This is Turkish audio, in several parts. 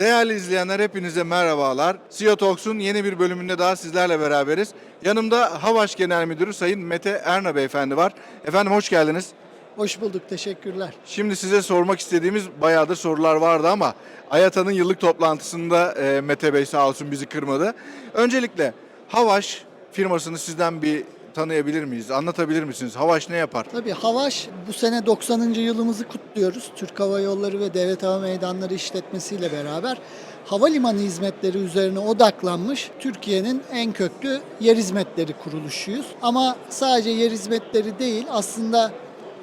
Değerli izleyenler hepinize merhabalar. CEO Talks'un yeni bir bölümünde daha sizlerle beraberiz. Yanımda Havaş Genel Müdürü Sayın Mete Erna Beyefendi var. Efendim hoş geldiniz. Hoş bulduk, teşekkürler. Şimdi size sormak istediğimiz bayağıdır sorular vardı ama Ayata'nın yıllık toplantısında e, Mete Bey sağ olsun bizi kırmadı. Öncelikle Havaş firmasını sizden bir tanıyabilir miyiz? Anlatabilir misiniz? Havaş ne yapar? Tabii Havaş bu sene 90. yılımızı kutluyoruz. Türk Hava Yolları ve Devlet Hava Meydanları işletmesiyle beraber havalimanı hizmetleri üzerine odaklanmış Türkiye'nin en köklü yer hizmetleri kuruluşuyuz. Ama sadece yer hizmetleri değil aslında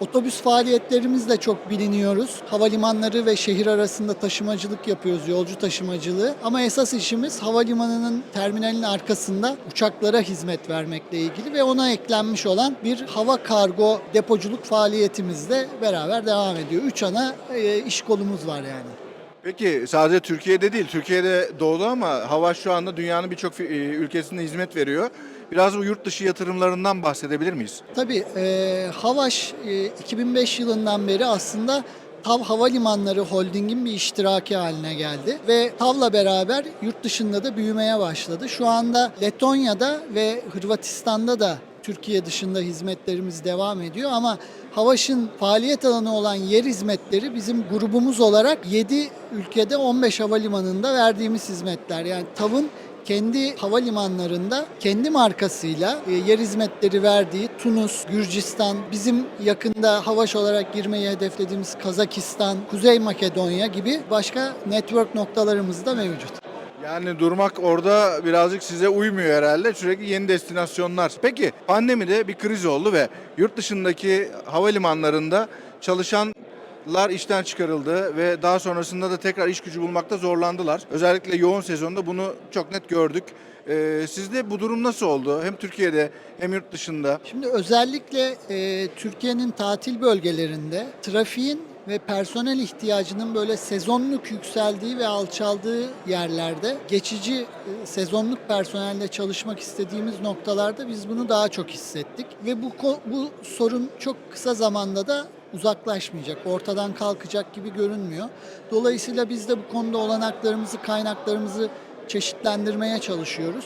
Otobüs faaliyetlerimizle çok biliniyoruz. Havalimanları ve şehir arasında taşımacılık yapıyoruz, yolcu taşımacılığı. Ama esas işimiz havalimanının terminalin arkasında uçaklara hizmet vermekle ilgili ve ona eklenmiş olan bir hava kargo depoculuk faaliyetimizle beraber devam ediyor. Üç ana e, iş kolumuz var yani. Peki sadece Türkiye'de değil, Türkiye'de doğdu ama Havaş şu anda dünyanın birçok e, ülkesinde hizmet veriyor. Biraz bu yurt dışı yatırımlarından bahsedebilir miyiz? Tabii e, Havaş e, 2005 yılından beri aslında TAV Havalimanları Holding'in bir iştiraki haline geldi ve TAV'la beraber yurt dışında da büyümeye başladı. Şu anda Letonya'da ve Hırvatistan'da da Türkiye dışında hizmetlerimiz devam ediyor ama Havaş'ın faaliyet alanı olan yer hizmetleri bizim grubumuz olarak 7 ülkede 15 havalimanında verdiğimiz hizmetler. Yani TAV'ın kendi havalimanlarında kendi markasıyla e, yer hizmetleri verdiği Tunus, Gürcistan, bizim yakında havaş olarak girmeyi hedeflediğimiz Kazakistan, Kuzey Makedonya gibi başka network noktalarımız da mevcut. Yani durmak orada birazcık size uymuyor herhalde. Sürekli yeni destinasyonlar. Peki pandemide bir kriz oldu ve yurt dışındaki havalimanlarında çalışanlar işten çıkarıldı ve daha sonrasında da tekrar iş gücü bulmakta zorlandılar. Özellikle yoğun sezonda bunu çok net gördük. Ee, sizde bu durum nasıl oldu? Hem Türkiye'de hem yurt dışında. Şimdi özellikle e, Türkiye'nin tatil bölgelerinde trafiğin ve personel ihtiyacının böyle sezonluk yükseldiği ve alçaldığı yerlerde geçici e, sezonluk personelle çalışmak istediğimiz noktalarda biz bunu daha çok hissettik ve bu bu sorun çok kısa zamanda da uzaklaşmayacak, ortadan kalkacak gibi görünmüyor. Dolayısıyla biz de bu konuda olanaklarımızı, kaynaklarımızı çeşitlendirmeye çalışıyoruz.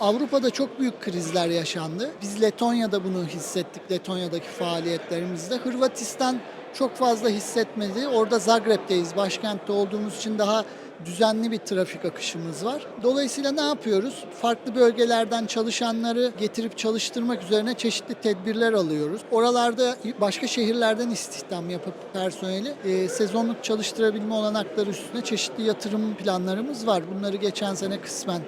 Avrupa'da çok büyük krizler yaşandı. Biz Letonya'da bunu hissettik, Letonya'daki faaliyetlerimizde. Hırvatistan çok fazla hissetmedi. Orada Zagreb'teyiz, başkentte olduğumuz için daha düzenli bir trafik akışımız var. Dolayısıyla ne yapıyoruz? Farklı bölgelerden çalışanları getirip çalıştırmak üzerine çeşitli tedbirler alıyoruz. Oralarda başka şehirlerden istihdam yapıp personeli e, sezonluk çalıştırabilme olanakları üstüne çeşitli yatırım planlarımız var. Bunları geçen sene kısmen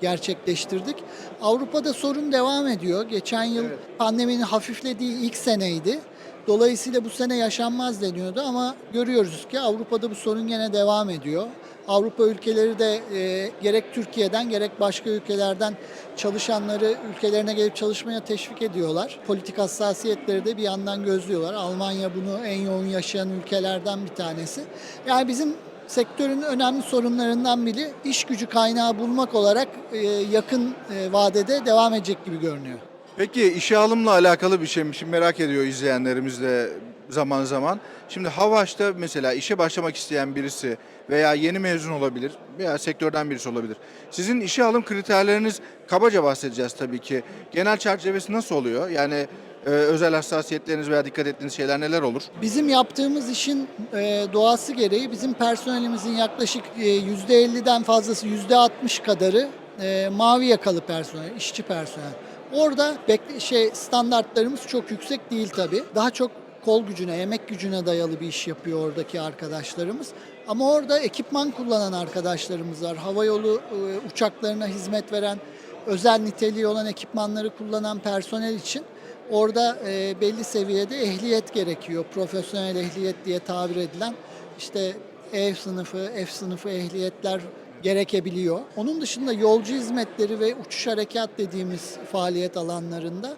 gerçekleştirdik. Avrupa'da sorun devam ediyor. Geçen yıl pandeminin hafiflediği ilk seneydi. Dolayısıyla bu sene yaşanmaz deniyordu ama görüyoruz ki Avrupa'da bu sorun yine devam ediyor. Avrupa ülkeleri de e, gerek Türkiye'den gerek başka ülkelerden çalışanları ülkelerine gelip çalışmaya teşvik ediyorlar. Politik hassasiyetleri de bir yandan gözlüyorlar. Almanya bunu en yoğun yaşayan ülkelerden bir tanesi. Yani bizim sektörün önemli sorunlarından biri iş gücü kaynağı bulmak olarak e, yakın e, vadede devam edecek gibi görünüyor. Peki işe alımla alakalı bir şey mi? Şimdi merak ediyor izleyenlerimiz de zaman zaman. Şimdi Havaş'ta mesela işe başlamak isteyen birisi veya yeni mezun olabilir veya sektörden birisi olabilir. Sizin işe alım kriterleriniz kabaca bahsedeceğiz tabii ki. Genel çerçevesi nasıl oluyor? Yani e, özel hassasiyetleriniz veya dikkat ettiğiniz şeyler neler olur? Bizim yaptığımız işin e, doğası gereği bizim personelimizin yaklaşık e, %50'den fazlası %60 kadarı e, mavi yakalı personel, işçi personel. Orada bekle, şey standartlarımız çok yüksek değil tabii. Daha çok kol gücüne, emek gücüne dayalı bir iş yapıyor oradaki arkadaşlarımız. Ama orada ekipman kullanan arkadaşlarımız var. Havayolu e, uçaklarına hizmet veren, özel niteliği olan ekipmanları kullanan personel için Orada e, belli seviyede ehliyet gerekiyor. Profesyonel ehliyet diye tabir edilen işte E sınıfı, F sınıfı ehliyetler gerekebiliyor. Onun dışında yolcu hizmetleri ve uçuş harekat dediğimiz faaliyet alanlarında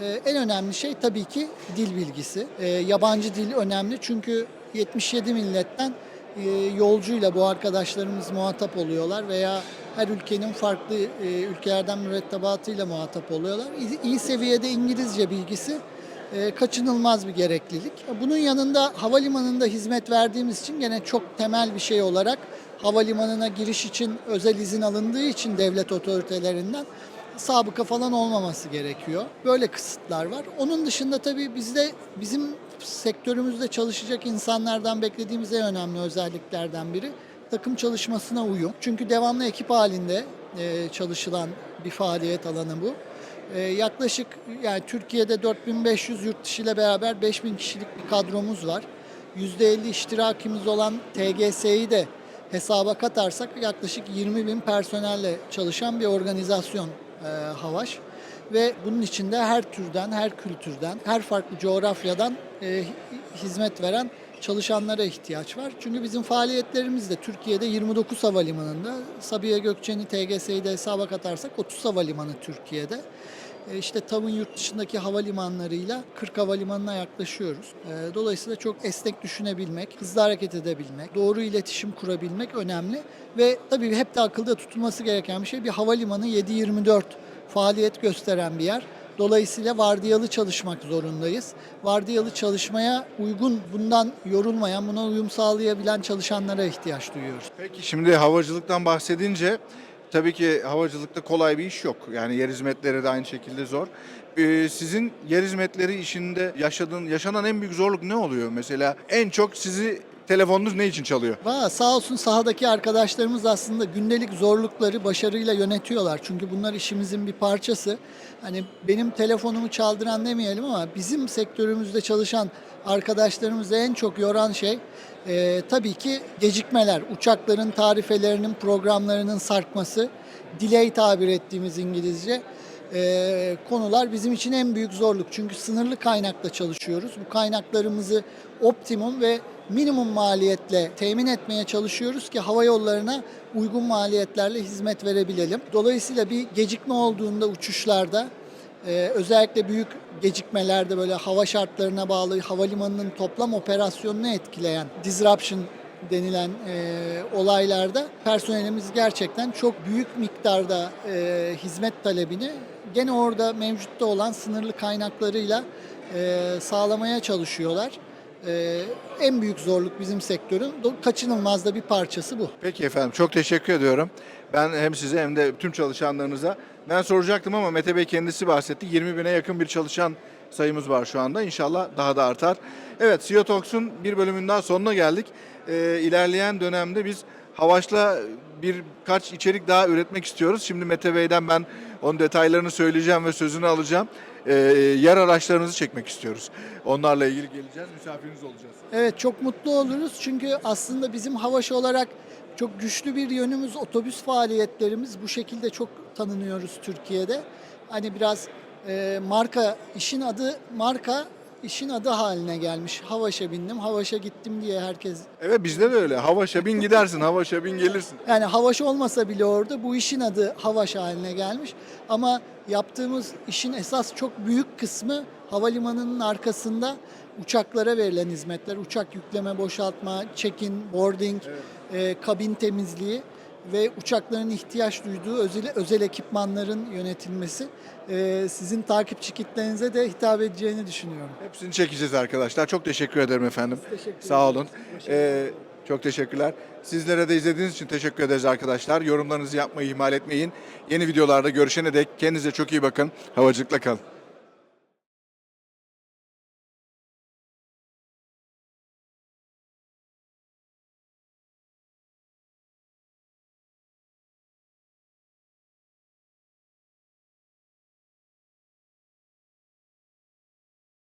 e, en önemli şey tabii ki dil bilgisi. E, yabancı dil önemli çünkü 77 milletten e, yolcuyla bu arkadaşlarımız muhatap oluyorlar veya her ülkenin farklı ülkelerden mürettebatıyla muhatap oluyorlar. İyi, seviyede İngilizce bilgisi kaçınılmaz bir gereklilik. Bunun yanında havalimanında hizmet verdiğimiz için gene çok temel bir şey olarak havalimanına giriş için özel izin alındığı için devlet otoritelerinden sabıka falan olmaması gerekiyor. Böyle kısıtlar var. Onun dışında tabii bizde bizim sektörümüzde çalışacak insanlardan beklediğimiz en önemli özelliklerden biri takım çalışmasına uyum. Çünkü devamlı ekip halinde e, çalışılan bir faaliyet alanı bu. E, yaklaşık yani Türkiye'de 4500 yurt dışı ile beraber 5000 kişilik bir kadromuz var. %50 iştirakimiz olan TGS'yi de hesaba katarsak yaklaşık 20 bin personelle çalışan bir organizasyon e, Havaş. Ve bunun içinde her türden, her kültürden, her farklı coğrafyadan e, hi- hizmet veren çalışanlara ihtiyaç var. Çünkü bizim faaliyetlerimiz de Türkiye'de 29 havalimanında, Sabiha Gökçen'i, TGS'yi de hesaba katarsak 30 havalimanı Türkiye'de. E, İşte TAV'ın yurt dışındaki havalimanlarıyla 40 havalimanına yaklaşıyoruz. E, Dolayısıyla çok esnek düşünebilmek, hızlı hareket edebilmek, doğru iletişim kurabilmek önemli. Ve tabii hep de akılda tutulması gereken bir şey bir havalimanı 7-24 faaliyet gösteren bir yer. Dolayısıyla vardiyalı çalışmak zorundayız. Vardiyalı çalışmaya uygun, bundan yorulmayan, buna uyum sağlayabilen çalışanlara ihtiyaç duyuyoruz. Peki şimdi havacılıktan bahsedince tabii ki havacılıkta kolay bir iş yok. Yani yer hizmetleri de aynı şekilde zor. Ee, sizin yer hizmetleri işinde yaşadığın, yaşanan en büyük zorluk ne oluyor? Mesela en çok sizi telefonunuz ne için çalıyor? Valla sağ olsun sahadaki arkadaşlarımız aslında gündelik zorlukları başarıyla yönetiyorlar. Çünkü bunlar işimizin bir parçası. Hani benim telefonumu çaldıran demeyelim ama bizim sektörümüzde çalışan arkadaşlarımızı en çok yoran şey e, tabii ki gecikmeler. Uçakların tarifelerinin, programlarının sarkması, delay tabir ettiğimiz İngilizce e, konular bizim için en büyük zorluk. Çünkü sınırlı kaynakla çalışıyoruz. Bu kaynaklarımızı optimum ve minimum maliyetle temin etmeye çalışıyoruz ki hava yollarına uygun maliyetlerle hizmet verebilelim. Dolayısıyla bir gecikme olduğunda uçuşlarda ee, özellikle büyük gecikmelerde böyle hava şartlarına bağlı havalimanının toplam operasyonunu etkileyen disruption denilen e, olaylarda personelimiz gerçekten çok büyük miktarda e, hizmet talebini gene orada mevcutta olan sınırlı kaynaklarıyla e, sağlamaya çalışıyorlar. E, en büyük zorluk bizim sektörün kaçınılmaz da bir parçası bu. Peki efendim çok teşekkür ediyorum. Ben hem size hem de tüm çalışanlarınıza. Ben soracaktım ama Mete Bey kendisi bahsetti. 20 bine yakın bir çalışan sayımız var şu anda. İnşallah daha da artar. Evet CEO Talks'un bir bölümün daha sonuna geldik. Ee, ilerleyen dönemde biz Havaş'la birkaç içerik daha üretmek istiyoruz. Şimdi Mete Bey'den ben onun detaylarını söyleyeceğim ve sözünü alacağım. Ee, yer araçlarınızı çekmek istiyoruz. Onlarla ilgili geleceğiz. Misafiriniz olacağız. Evet çok mutlu oluruz çünkü aslında bizim Havaş olarak çok güçlü bir yönümüz otobüs faaliyetlerimiz bu şekilde çok tanınıyoruz Türkiye'de. Hani biraz e, marka işin adı marka işin adı haline gelmiş. Havaş'a bindim, Havaş'a gittim diye herkes Evet bizde de öyle. Havaş'a bin gidersin, Havaş'a bin gelirsin. yani Havaş olmasa bile orada bu işin adı Havaş haline gelmiş. Ama yaptığımız işin esas çok büyük kısmı havalimanının arkasında uçaklara verilen hizmetler. Uçak yükleme, boşaltma, check-in, boarding, e, kabin temizliği ve uçakların ihtiyaç duyduğu özel, özel ekipmanların yönetilmesi e, sizin takipçi kitlenize de hitap edeceğini düşünüyorum. Hepsini çekeceğiz arkadaşlar. Çok teşekkür ederim efendim. teşekkür Sağ olun. Ee, çok teşekkürler. Sizlere de izlediğiniz için teşekkür ederiz arkadaşlar. Yorumlarınızı yapmayı ihmal etmeyin. Yeni videolarda görüşene dek kendinize çok iyi bakın. Havacılıkla kalın.